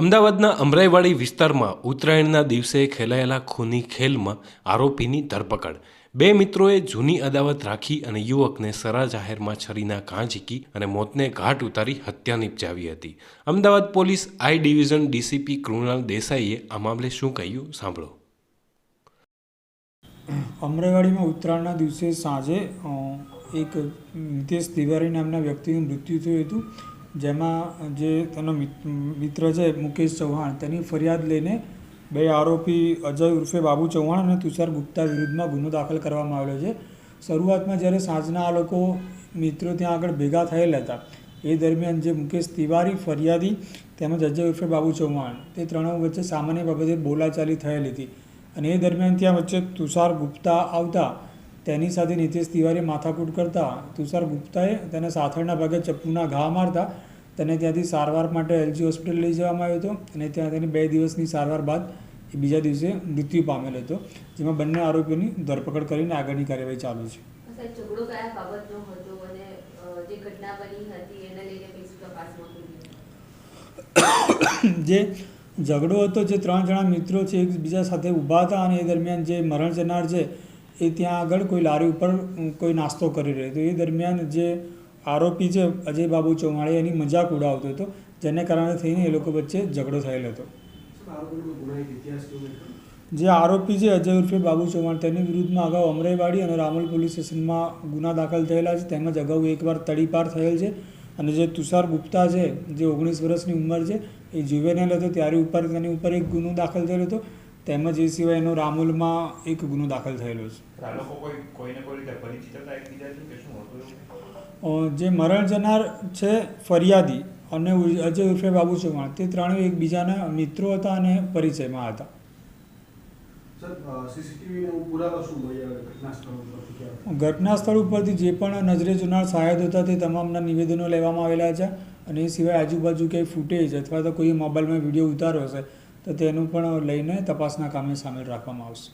અમદાવાદના અમરાઈવાડી વિસ્તારમાં ઉત્તરાયણના દિવસે ખેલાયેલા ખૂની ખેલમાં આરોપીની ધરપકડ. બે મિત્રોએ જૂની અદાવત રાખી અને યુવકને સરા જાહેરમાં છરીના ઘા ઝીકી અને મોતને ઘાટ ઉતારી હત્યા નિપજાવી હતી. Ahmedabad police I division DCP Krunal દેસાઈએ આ મામલે શું કહ્યું સાંભળો. અમરાઈવાડીમાં ઉત્તરાયણના દિવસે સાંજે એક નિતેશ તિવારી નામના વ્યક્તિનું મૃત્યુ થયું હતું. જેમાં જે તેનો મિત્ર છે મુકેશ ચૌહાણ, તેની ફરિયાદ લઈને બે આરોપી અજય ઉર્ફે બાબુ ચૌહાણ અને તુષાર ગુપ્તા વિરુદ્ધમાં ગુનો દાખલ કરવામાં આવેલો છે. શરૂઆતમાં જ્યારે સાંજના આ લોકો મિત્રો ત્યાં આગળ ભેગા થયેલા હતા, એ દરમિયાન જે મુકેશ તિવારી ફરિયાદી તેમજ અજય ઉર્ફે બાબુ ચૌહાણ, તે ત્રણેય વચ્ચે સામાન્ય બાબતે બોલાચાલી થયેલી હતી અને એ દરમિયાન ત્યાં વચ્ચે તુષાર ગુપ્તા આવતા તેની સાથે નીતેશ તિવારી માથાકૂટ કરતા તુષાર ગુપ્તાએ તેને સાથળના ભાગે ચપ્પુના ઘા મારતા તેને ત્યાંથી સારવાર માટે એલજી હોસ્પિટલ લઈ જવામાં આવ્યો હતો અને ત્યાં તેની બે દિવસની સારવાર બાદ એ બીજા દિવસે મૃત્યુ પામેલો હતો જેમાં બંને આરોપીઓની ધરપકડ કરીને આગળની કાર્યવાહી ચાલુ છે. જે ઝઘડો હતો જે ત્રણ જણા મિત્રો છે એકબીજા સાથે ઊભા હતા અને એ દરમિયાન જે મરણ જનાર છે એ ત્યાં આગળ કોઈ લારી ઉપર કોઈ નાસ્તો કરી રહ્યો હતો. એ દરમિયાન જે આરોપી છે અજય બાબુ ચૌહાણે એની મજાક ઉડાવતો હતો, જેને કારણે થઈને એ લોકો વચ્ચે ઝઘડો થયેલો હતો. જે આરોપી છે અજય ઉર્ફે બાબુ ચૌહાણ, તેની વિરુદ્ધમાં અગાઉ અમરાઈવાડી અને રામોલ પોલીસ સ્ટેશનમાં ગુના દાખલ થયેલા છે. તેમજ અગાઉ એકવાર તડીપાર થયેલ છે. અને જે તુષાર ગુપ્તા છે, જે ઓગણીસ વર્ષની ઉંમર છે, એ જુવેનેલ હતો. ત્યારે ઉપર તેની ઉપર એક ગુનો દાખલ થયેલો હતો. તેમજ એ સિવાય એનો રામોલમાં એક ગુનો દાખલ થયેલો છે. આ લોકો કોઈ કોઈને કોઈ રીતે પરિચિત હતા એકબીજાથી કે શું હતું એવું? અ, જે મરણ જનાર છે ફરિયાદી અને અજય ઉર્ફે બાબુ ચૌહાણ તે ત્રણેય એકબીજાના મિત્રો હતા અને પરિચયમાં હતા. ઘટના સ્થળ ઉપરથી જે પણ નજરે જોનાર સહાયદ હતા તે તમામના નિવેદનો લેવામાં આવેલા છે અને એ સિવાય આજુબાજુ કંઈ ફૂટેજ અથવા તો કોઈ મોબાઈલમાં વીડિયો ઉતાર્યો હશે તો તેનું પણ લઈને તપાસના કામે સામેલ રાખવામાં આવશે.